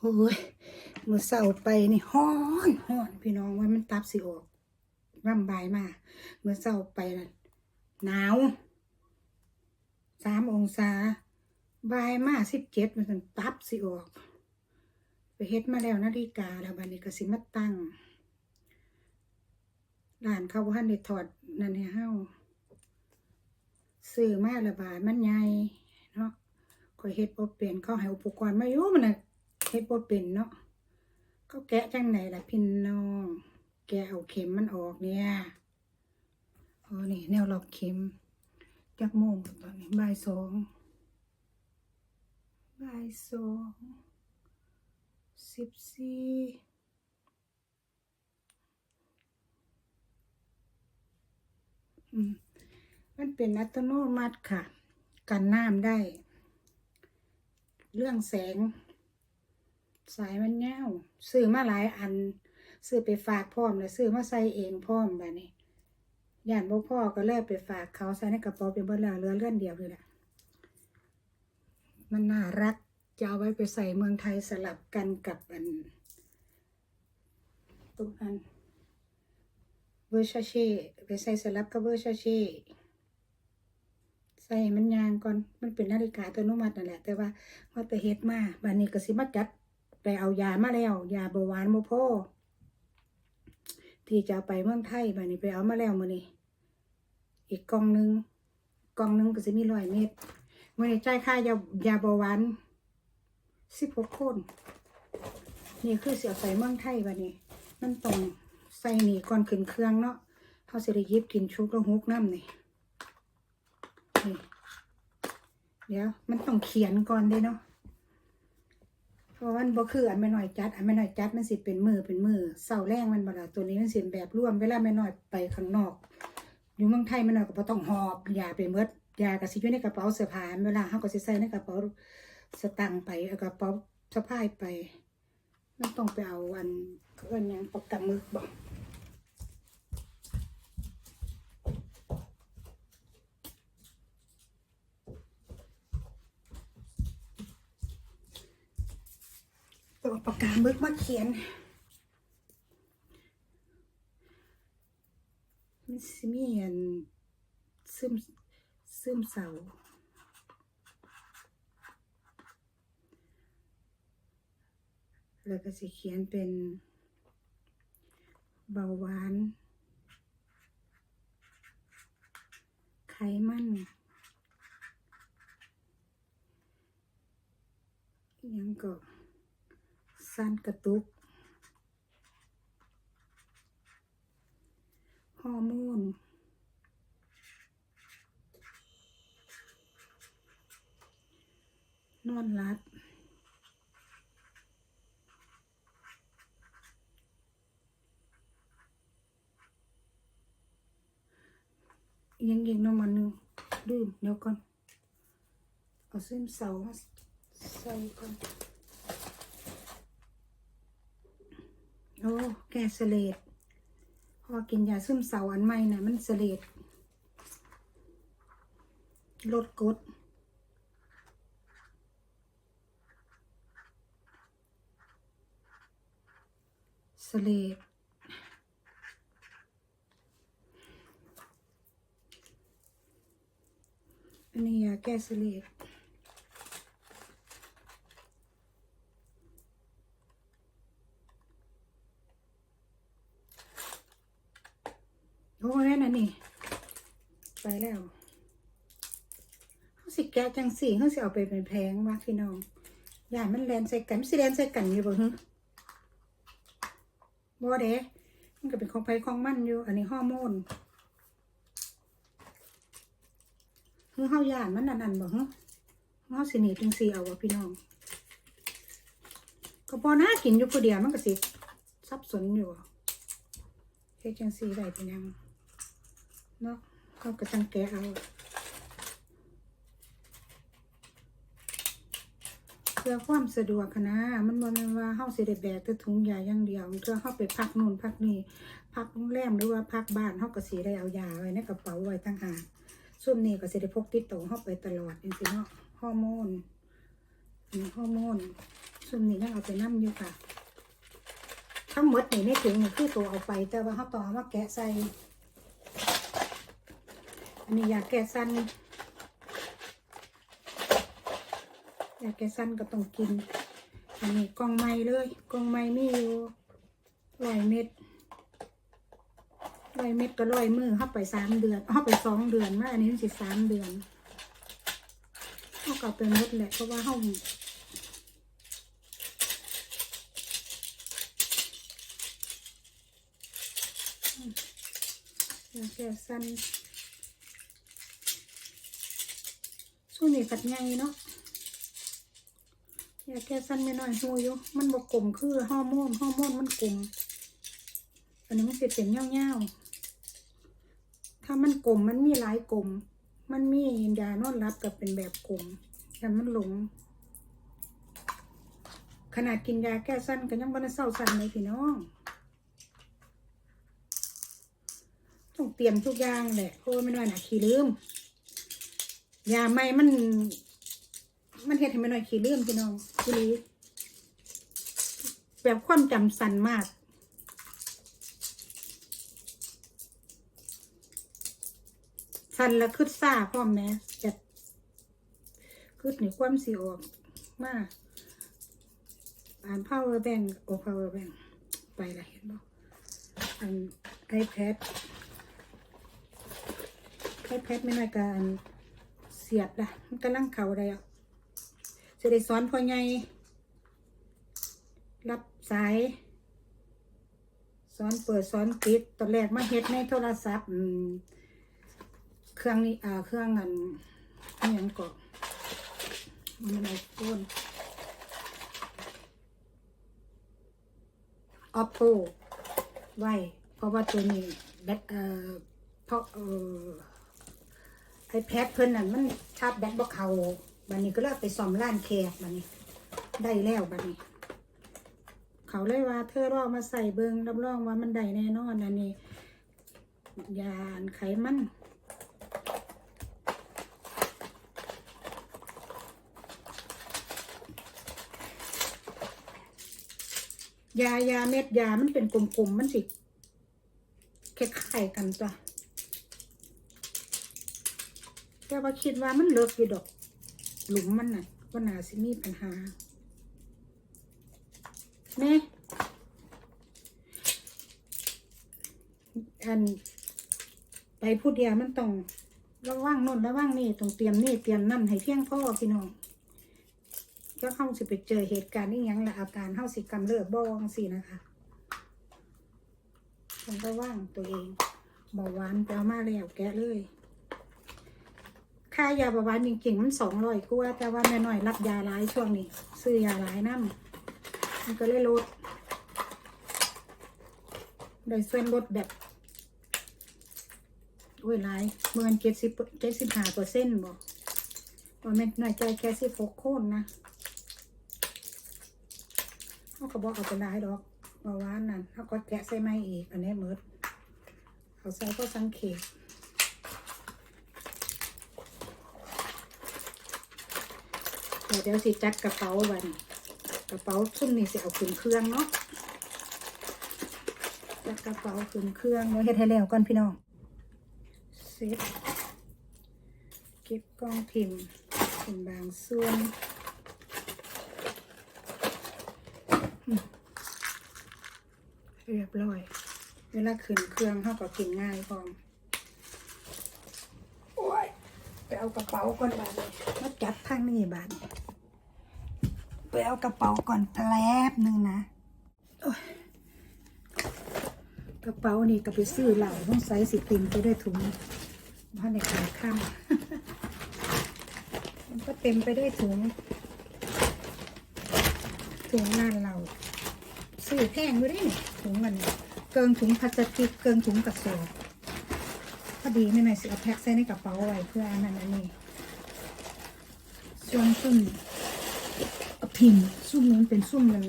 โอ้ยเมื่อเศร้าไปนี่ฮ้อนฮ้อนพี่น้องว่ามันตับสิออกร่ำบายมากเมื่อเศร้าไปนะหนาวสามองศาบายมากสิบเจ็ดมันตับสิออก ไปเฮ็ดมาแล้วนาฬิกาแล้วบัดนี้ก็สิมาตั้งร้านเขาบ่ทันถอดนั่นให้เฮาซื้อมาละบาดมันใหญ่เนาะข่อยเฮ็ดบ่เป็นเขาให้อุปกรณ์มาอยู่มันน่ะ เฮ็ดบ่เป็นเนาะเขาแกะจังไหนล่ะพี่น้อง แกะเอาเข็มมันออกเนี่ยโอ๋อนี่แนวล็อกเข็มจักโมงตอนนี้บ่ายสองบ่ายสองสิบสี่มมันเป็นอัตโนมัติค่ะ กันน้ำได้ เรื่องแสง สายมันเงาวซื้อมาหลายอัน ซื้อไปฝากพร้อมแล้วซื้อมาใส่เองพร้อมแบบนี้ย่านบ่พ่อก็เลยไปฝากเขาใส่ในกระเป๋าเป็นเบดแล้วเหลือเลื่อนเดียวเลยแหละมันน่ารักจะเอาไว้ไปใส่เมืองไทยสลับกันกับอันตรงนั้นเวอร์ชาเช่ไปใส่สลับกับเวอร์ชาเช่ใส่มันยางก่อนมันเป็นนาฬิกาตัวนุมัตินั่นแหละ แต่ว่าว่าแต่เฮ็ดมาบัดนี้ก็สิมาจัด ไปเอายามาแล้ว ยาเบาหวานโมพ่อที่จะไปเมืองไทยบัดนี้ไปเอามาแล้วมื้อนี้อีกกล่องหนึงกล่องหนึงก็สิมีร้อยเม็ดมื้อนี้จ่ายค่ายายาเบาหวาน16คนนี่คือเสียไปเมืองไทยบัดนี้มันต้องใส่นี่ก่อนขึ้นเครื่องเนาะเฮาสิได้ยิบกินชุกแล้วฮุกน้ำนี่นี่ เดี๋ยวมันต้องเขียนก่อนเด้เนาะ เพราะมันบ่คืออันไม่น้อยจัด อันไม่น้อยจัดมันสิเป็นมือเป็นมือเสาแรงมันบ่ละตัวนี้มันสิแบบร่วมเวลาไม่น้อยไปข้างนอก อยู่เมืองไทยไม่น้อยก็บ่ต้องหอบยาไปเมดยาก็สิอยู่ในกระเป๋าเสื้อผ้าเวลาเฮาก็สิใส่ในกระเป๋าสตางค์ไปกระเป๋าสะพายไปมันต้องไปเอาอันเอิ้นหยังปากกามึกบ่ ต้องเอาปากกาหมึกมาเขียน มันสิมีอันซึมซึมเศร้าแล้วก็สิเขียนเป็นเบาหวาน ไขมันยังก็ สั้นกระตุก ฮอร์โมน นอนหลับยังยิงน้ำมันหนึ่งดื่มเดี๋ยวก่อน เอาเส้นเสามาใส่ก่อน โอ้แกเสลดพอกินยาซึมเศร้าอันใหม่น่ะมันเสลดลดกรดเสลดอันนี้ยาแก้เสลดโอ้ยนั่นนี่ ไปแล้วเขาสิแกะจังสี่เขาสิเอาไปเป็นแพงว่าพี่น้องอย่ามันแลนใส่กันมันสิแลนใส่กันอยู่บ่ฮึบ่เด้มันก็เป็นของไผของมันอยู่ อันนี้ฮอร์โมนคือเฮาย่านมันนั่นนั่นบ่ฮึเฮาสิหนีจังสี่เอาว่าพี่น้อง ก็พอน่ากินอยู่ผู้เดียวมันก็สิสับสนอยู่เฮ็ดจังสี่ได้เป็นยังเนาะเขาก็จังแกเอา พื่อความสะดวกคะนะ มันบ่แม่นว่าเฮาสิได้แบกแต่ถุงยาอย่างเดียวเพื่อเฮาไปพักนู่นพักนี่พักโรงแรมหรือว่าพักบ้านเฮาก็สิได้เอายาไว้ในกระเป๋าไว้ต่างหากส่วนนี้ก็สิได้พกติดตัวเฮาไปตลอดจังซี่เนาะฮอร์โมนอันนี้ฮอร์โมนส่วนนี้ยังเอาไปนั่อยู่ค่ะ ทั้งหมดนี่ในถุงนี่คือตัวเอาไป แต่ว่าเขาต่องเอามาแกะใส่อันนี้ยาแก้สั้น ยาแก้สั้นก็ต้องกิน อันนี้กองไม้เลยกองไม้มีอยู่ร้อยเม็ดร้อยเม็ดก็ร้อยมือเข้าไปสามเดือนเข้าไปสองเดือนมาอันนี้มันสิสามเดือนเข้ากับเป็นมดแหละเพราะว่าเข้าอยาแก้สั้นช่วงนี้กัดใหญ่เนาะ ยาแก้สั้นไม่น้อยหูอยู่มันบกกลมคือฮอร์โมนฮอร์โมนมันกลมอันนี้มันเสิเป็นเงี้ยวๆถ้ามันกลมมันมีหลายกลมมันมียานอนรับกับเป็นแบบกลมแต่มันหลง ขนาดกินยาแก้สั้นก็ยังบ่ได้เศร้าสั้นเลยพี่น้องต้องเตรียมทุกอย่างแหละเพราะว่าไม่น้อยนาขี้ลืมยาไม่มัน มันเฮ็ดให้ไม่น้อยขี้ลืมพี่น้องพี่ลีแบบความจำสั้นมาก สั้นและคืดซ่าพร้อมแม่จะคืดในความสีออกมากอ่าน power bank โอ้ power bank ไปละเห็นบ่อัน iPad iPad ไม่น้อยการเสียบละมันกำลังเข่าได้อะ จะได้สอนพ่อใหญ่รับสาย สอนเปิดสอนปิดตอนแรกมาเฮ็ดในโทรศัพท์เครื่องนี้อ่าเครื่องอันอหย่างก่อมันไอโฟน oppo ไว้เพราะว่าตัวนี้แบตเอ่อเพราะเอ่อ iPad เพิ่นนั่นมันชาร์จแบตบ่เข้า บัดนี้ก็เลยเอาไปซ่อมร้านแขกบัดนี้ ได้แล้วบัดนี้ เขาเลยว่าเธอลองมาใส่เบิงรับรองว่ามันได้แน่นอนอันนี้ยานไขมันยายาเม็ดยามันเป็นกลมๆ มันสิคล้ายๆกันจ้ะแต่ว่าคิดว่ามันเลิกอยู่ดอก หลุมมันน่ะว่านาสิมีปัญหาแม่อันไปพูดเดียวมันต้องระว่างนนระว่างนี่ต้องเตรียมนี่เตรียมนั่นให้เพียงพ่อพี่น้องก็เข้าสิไปเจอเหตุการณ์นี่ยังละอาการเข้าสิกำเริบบ้องสินะคะต้องระว่างตัวเองเบาหวานไปเอามาแล้วแกะเลย ค่ายาเบาหวานจริงๆมันสองร้อยกว่าแต่ว่าแม่น้อยรับยาหลายช่วงนี้ ซื้อยาหลายน้ำมันก็เลยลดได้ส่วนลดแบบโอ้ยหลายเมื่อเจ็ดสิบเจ็ดสิบห้าเปอร์เซ็นต์บอกว่าแม่น้อยใจแค่สิบหกโคนนะเขาก็บอกเอาไปหลายดอกเบาหวานนั่นเขาก็แกะใส่ไม้อีกอันนี้หมืดเขาใส่ก็สังเกต เดี๋ยวเดี๋ยวสิจัดกระเป๋าวันกระเป๋าซุ่มนี่สิเอาขึ้นเครื่องเนาะจัดกระเป๋าขึ้นเครื่องเดี๋ยวเฮ็ดให้แล้วก่อนพี่น้องเซ็ตเก็บกล้องพิมพ์เป็นบางส่วนเรียบร้อย เวลาขึ้นเครื่องเขาก็กินง่ายพร้อมโอ้ยไปเอากระเป๋าก่อนบาดนี้มาจัดทางนี้บาดนี้ไป เอากระเป๋าก่อนแป๊บหนึ่งนะกระเป๋านี่ก็ไปซื้อเหล้าต้องใส่สิเติมไปด้วยถุงเพราะในขาข้ามมันก็เต็มไปด้วยถุง ถุงงานเราซื้อแพงด้วยนี่ถุงมันเกิงถุงพลาสติกเกิงถุงกระสอบพอดีไม่หน่อยสิเอาแพ็คใส่ในกระเป๋าไว้เพื่ออันนั้นอันนี้ส่วนซุ่ พิมพ์ซุ่มนั้เป็นซุ่มมัน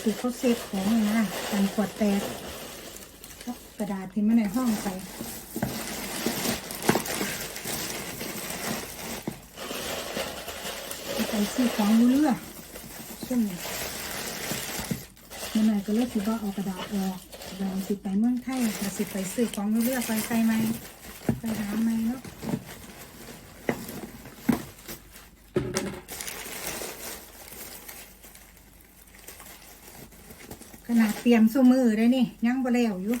ที่เขาเซฟของนะกันขวดแตกกระดาษพิมพ์มาในห้องไปกระซื้อของอยู่เรือช่วงนี้มื่อไหร่ก็เลือกสิว่าเอากระดาษออกเราสิไปเมืองไทยเราสิไปซื้อของอยู่เรือไปใส่ไหมไปหาไหมเนาะขนาด เตรียมสู้มือได้นี่ยังบ่แล้วอยู่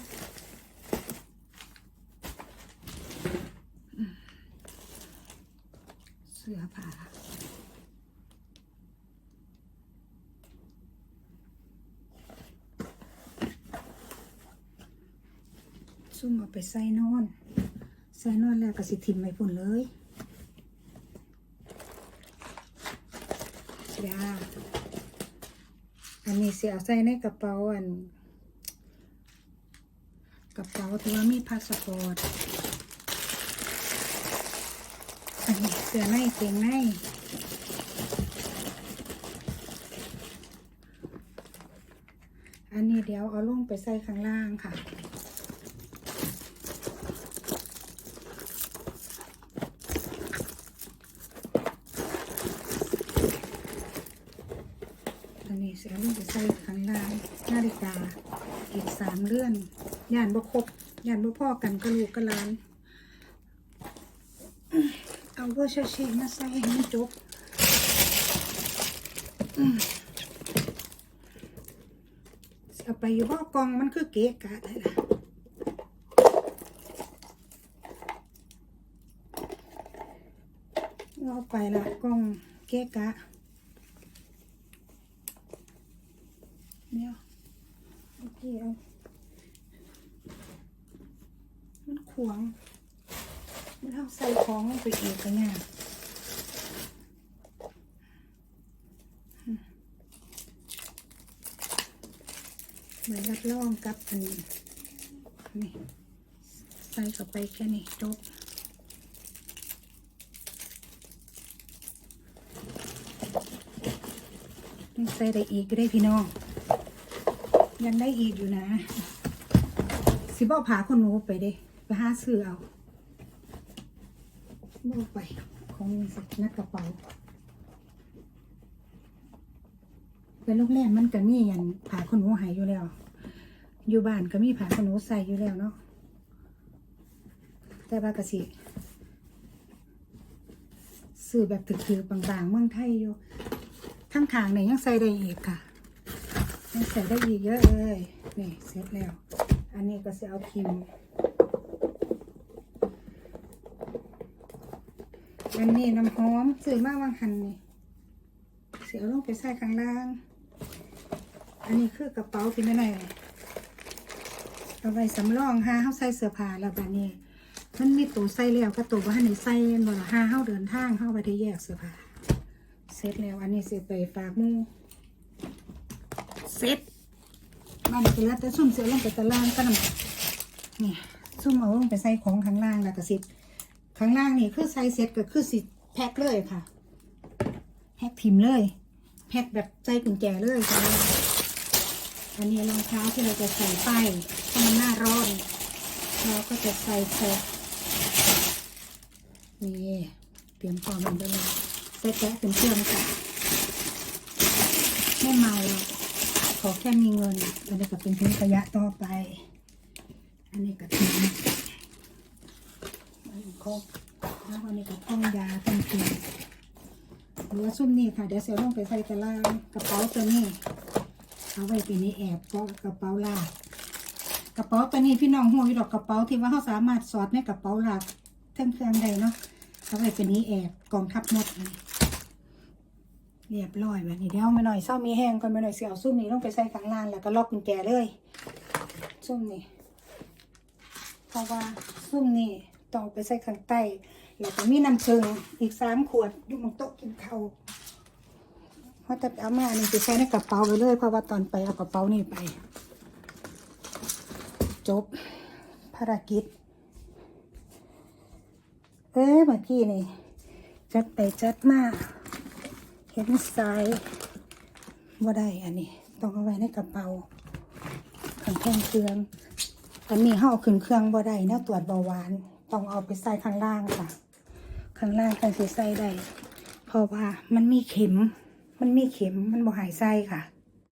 เสื้อผ้าซุ่มเอาไปใส่นอน ใส่นอนแล้วก็สิทิมไว้พุ่นเลยาอั นี้เสียเอาใส่ในกระเป๋าอัน กระเป๋าที่ว่ามีพาสปอร์ตอันนี้เสื้อในเกงในอันนี้เดี๋ยวเอาลงไปใส่ข้างล่างค่ะ อันนี้เส่ข้างล่างนาฬิกาอีกสามเลื่อนย่านบ่ครบย่านบ่พ่อกันก็ลูกก็หลาน เอาเวอร์ชชีมาใส่ให้มันจบเอาไปอยู่บ่อกองมันคือเกะกะได้ล่ะเอาไปละกองเกะกะ เดี๋ยวโอเคเอามันขวางมันเอาใส่ของลงไปอีกกันเนี่ยเหมือนรับรองกับอันนี้นี่ใส่เข้าไปแค่นี้จบใส่ได้อีกก็ได้พี่น้อง ยังได้อีกอยู่นะ สิบอกพาคนหนูไปเด้ไปหาซื้อเอาโม่ไปของสักนักกระเป๋าเป็นโรงแรมมันก็มีอย่างผาขนหนูหายอยู่แล้ว อยู่บ้านก็มีผาขนหนูใส่อยู่แล้วเนาะแต่ว่ากะสิซื้อแบบถือๆบางๆเมืองไทยอยู่ทั้งทางเนี่ยยังใส่ได้อีกค่ะ ยังใส่ได้อีกเยอะเลย นี่เสร็จแล้ว อันนี้ก็จะเอาพิมพ์อันนี้น้ำหอมซื้อมาวางหันนี่เสียลงไปใส่ข้างล่าง อันนี้คือกระเป๋าที่ไม่ไหนเอาไว้สำรองห้าเฮาใส่เสื้อผ้าแล้วบัดนี้ มันมีตัวใส่แล้วก็ตัวว่าให้ใส่บ่ละห้าเฮาเดินทางเฮาไปได้แยกเสื้อผ้าเสร็จแล้วอันนี้เสียไปฝากมู เสร็จมันก็แล้วแต่ซุ่มเสียลงไปตารางก็นำนี่ซุ่มเอาลงไปใส่ของข้างล่างแล้วก็สิข้างล่างนี่คือไซส์เซ็ตก็คือสิแพ็คเลยค่ะแพ็คพิมพ์เลยแพ็คแบบใจกุญแจเลยค่ะอันนี้รองเท้าที่เราจะใส่ไปถ้ามันหน้าร้อนเราก็จะใส่แพ็คนี่เตรียมพร้อมมันไปเลยใส่แพ็คเป็นเครื่องค่ะไม่เมาหรอก ขอแค่มีเงินอันนี้ก็เป็นทิ้งระยะต่อไป อันนี้ก็ทิ้งมันครบแล้ววันนี้ก็ท่องยาท่องกินหรือว่าซุ่มนี่ค่ะ เดี๋ยวเสียลงไปใส่ตะล่างกระเป๋าตัวนี้ เอาไว้ปีนี้แอบก็กระเป๋าลากกระเป๋าตัวนี้พี่น้องหัวอยู่ดอกกระเป๋าที่ว่าเขาสามารถสอดในกระเป๋าลากเครื่องเครื่องใดเนาะเอาไว้ปีนี้แอบกองทัพหมดนี่ เรียบร้อยแบบนี้เดี๋ยวไม่หน่อยเศร้ามีแห้งก่อนไม่หน่อยเสียเอาซุ่มนี้ลงไปใส่ข้างล่างแล้วก็ล็อกกุญแจเลยซุ่มนี่เพราะว่าซุ่มนี่ต้องไปใส่ข้างใต้แล้วก็มีน้ำเชิงอีกสามขวดอยู่บนโต๊ะกินข้าวเพราะแต่เอามานี่ไปใส่ในกระเป๋าไปเลยเพราะว่าตอนไปเอากระเป๋านี่ไป จบภารกิจเอ้เมื่อกี้นี่จัดไปจัดมา เห็นสายว่าได้อันนี้ ต้องเอาไว้ในกระเป๋าขังแท่งเครื่อง อันนี้ห่เอาขึ้นเครื่องบ่ได้เนาะตรวจเบาหวาน ต้องเอาไปใส่ข้างล่างค่ะ ข้างล่างกันสิใส่ได้เพราะว่ามันมีเข็ม มันมีเข็มมันบ่หายไส้ค่ะ